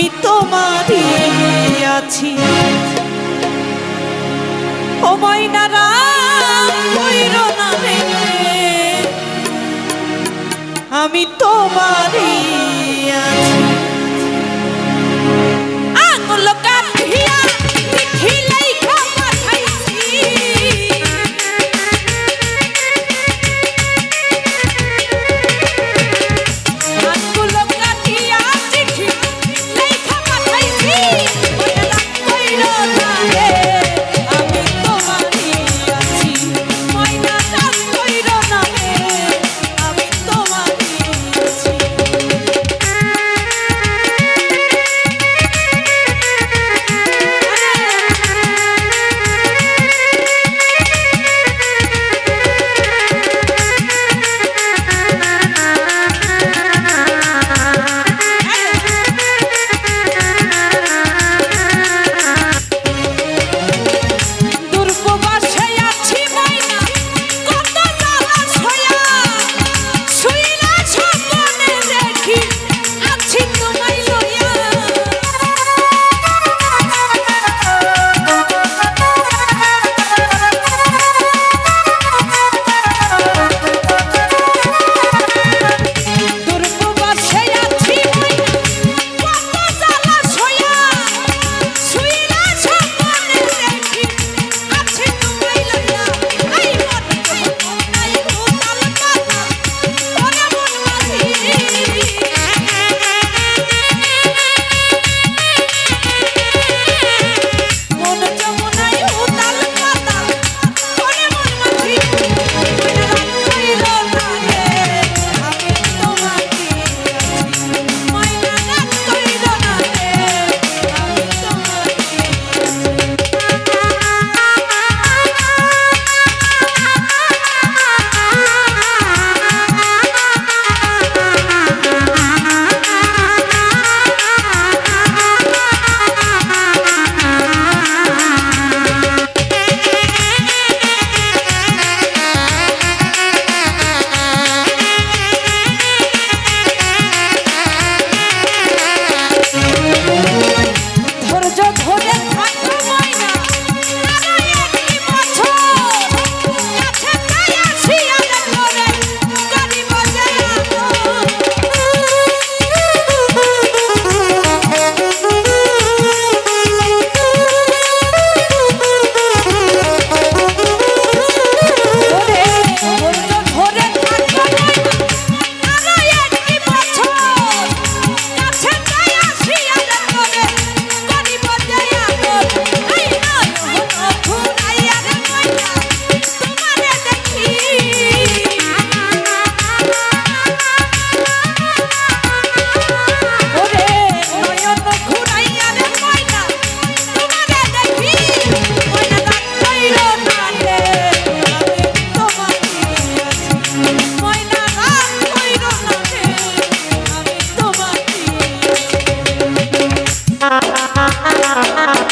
আমি তোমারই আছি। ও ময়না রাম কইর না রে আমি তোমারই আছি।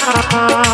Ha ha ha.